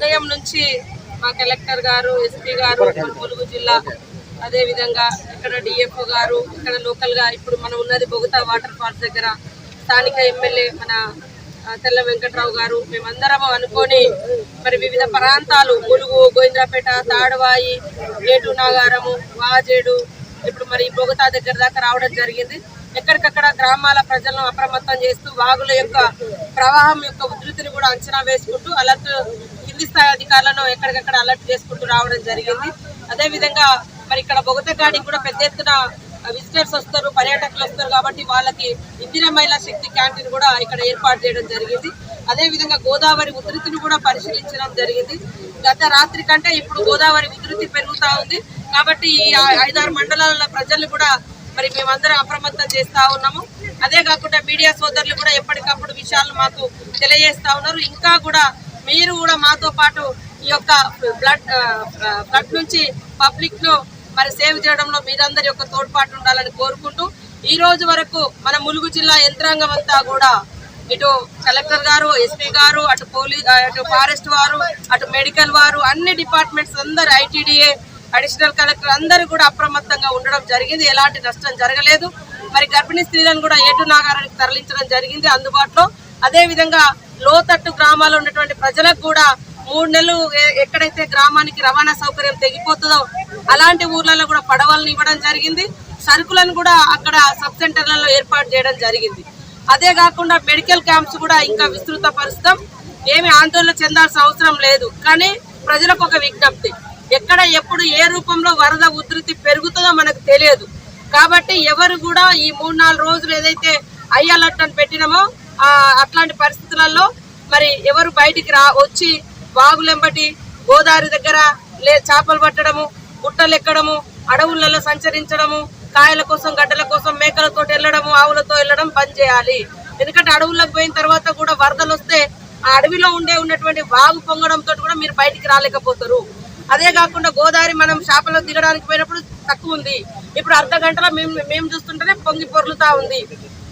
ఉదయం నుంచి మా కలెక్టర్ గారు ఎస్పీ గారు మన ములుగు జిల్లా అదే విధంగా ఇక్కడ డిఎఫ్ఓ గారు ఇక్కడ లోకల్గా ఇప్పుడు మనం ఉన్నది బొగుతా వాటర్ ఫాల్స్ దగ్గర స్థానిక ఎమ్మెల్యే మన తెల్ల వెంకట్రావు గారు. మేమందరం అనుకొని మరి వివిధ ప్రాంతాలు ములుగు గోవింద్రాపేట తాడవాయి ఏటు నాగారము వాజేడు ఇప్పుడు మరి బొగతా దగ్గర దాకా రావడం జరిగింది. ఎక్కడికక్కడ గ్రామాల ప్రజలను అప్రమత్తం చేస్తూ వాగుల యొక్క ప్రవాహం యొక్క ఉధృతిని కూడా అంచనా వేసుకుంటూ అలర్ట్ కింది స్థాయి అధికారులను ఎక్కడికక్కడ అలర్ట్ చేసుకుంటూ రావడం జరిగింది. అదేవిధంగా మరి ఇక్కడ బొగతగాడికి కూడా పెద్ద ఎత్తున విజిటర్స్ వస్తారు పర్యాటకులు వస్తారు కాబట్టి వాళ్ళకి ఇందిరా మహిళా శక్తి క్యాంటీన్ కూడా ఇక్కడ ఏర్పాటు చేయడం జరిగింది. అదే విధంగా గోదావరి ఉధృతిని కూడా పరిశీలించడం జరిగింది. గత రాత్రి కంటే ఇప్పుడు గోదావరి ఉధృతి పెరుగుతూ ఉంది. కాబట్టి ఈ ఐదారు మండలాల ప్రజలు కూడా మరి మేమందరం అప్రమత్తం చేస్తూ ఉన్నాము. అదే కాకుండా మీడియా సోదరులు కూడా ఎప్పటికప్పుడు విషయాలు మాకు తెలియజేస్తూ ఉన్నారు. ఇంకా కూడా మీరు కూడా మాతో పాటు ఈ యొక్క బ్లడ్ బ్లడ్ నుంచి పబ్లిక్ను మరి సేవ్ చేయడంలో మీరందరి యొక్క తోడ్పాటు ఉండాలని కోరుకుంటూ ఈ రోజు వరకు మన ములుగు జిల్లా యంత్రాంగం అంతా కూడా ఇటు కలెక్టర్ గారు ఎస్పీ గారు అటు పోలీస్ అటు ఫారెస్ట్ వారు అటు మెడికల్ వారు అన్ని డిపార్ట్మెంట్స్ అందరు ఐటీడీఏ అడిషనల్ కలెక్టర్ అందరూ కూడా అప్రమత్తంగా ఉండడం జరిగింది. ఎలాంటి నష్టం జరగలేదు. మరి గర్భిణీ స్త్రీలను కూడా ఏటు నాగారానికి తరలించడం జరిగింది. అందుబాటులో అదేవిధంగా లోతట్టు గ్రామాల్లో ఉన్నటువంటి ప్రజలకు కూడా మూడు నెలలు ఎక్కడైతే గ్రామానికి రవాణా సౌకర్యం తెగిపోతుందో అలాంటి ఊర్లలో కూడా పడవలను ఇవ్వడం జరిగింది. సరుకులను కూడా అక్కడ సబ్ సెంటర్లలో ఏర్పాటు చేయడం జరిగింది. అదే కాకుండా మెడికల్ క్యాంప్స్ కూడా ఇంకా విస్తృత పరుస్తాం ఏమి ఆందోళన చెందాల్సిన అవసరం లేదు. కానీ ప్రజలకు ఒక విజ్ఞప్తి. ఎక్కడ ఎప్పుడు ఏ రూపంలో వరద ఉధృతి పెరుగుతుందో మనకు తెలియదు. కాబట్టి ఎవరు కూడా ఈ మూడు నాలుగు రోజులు ఏదైతే ఐ అలర్ట్ అని పెట్టినామో అట్లాంటి పరిస్థితులలో మరి ఎవరు బయటికి రా వచ్చి వాగులెంబటి గోదావరి దగ్గర లే చేపలు పట్టడము గుట్టలు ఎక్కడము అడవులలో సంచరించడము కాయల కోసం గడ్డల కోసం మేకలతో వెళ్ళడము ఆవులతో వెళ్ళడం బంద్ చేయాలి. ఎందుకంటే అడవులకు పోయిన తర్వాత కూడా వరదలు వస్తే ఆ అడవిలో ఉండే ఉన్నటువంటి వాగు పొంగడంతో కూడా మీరు బయటికి రాలేకపోతారు. అదే కాకుండా గోదావరి మనం చేపలు దిగడానికి పోయినప్పుడు తక్కువ ఉంది. ఇప్పుడు అర్ధ గంటలో మేము మేము చూస్తుంటేనే పొంగి పొర్లుతా ఉంది.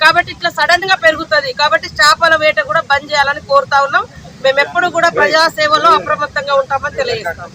కాబట్టి ఇట్లా సడన్గా పెరుగుతుంది. కాబట్టి చేపల వేట కూడా బంద్ చేయాలని కోరుతా ఉన్నాం. మేము ఎప్పుడు కూడా ప్రజా సేవలో అప్రమత్తంగా ఉంటామని తెలియజేస్తాం.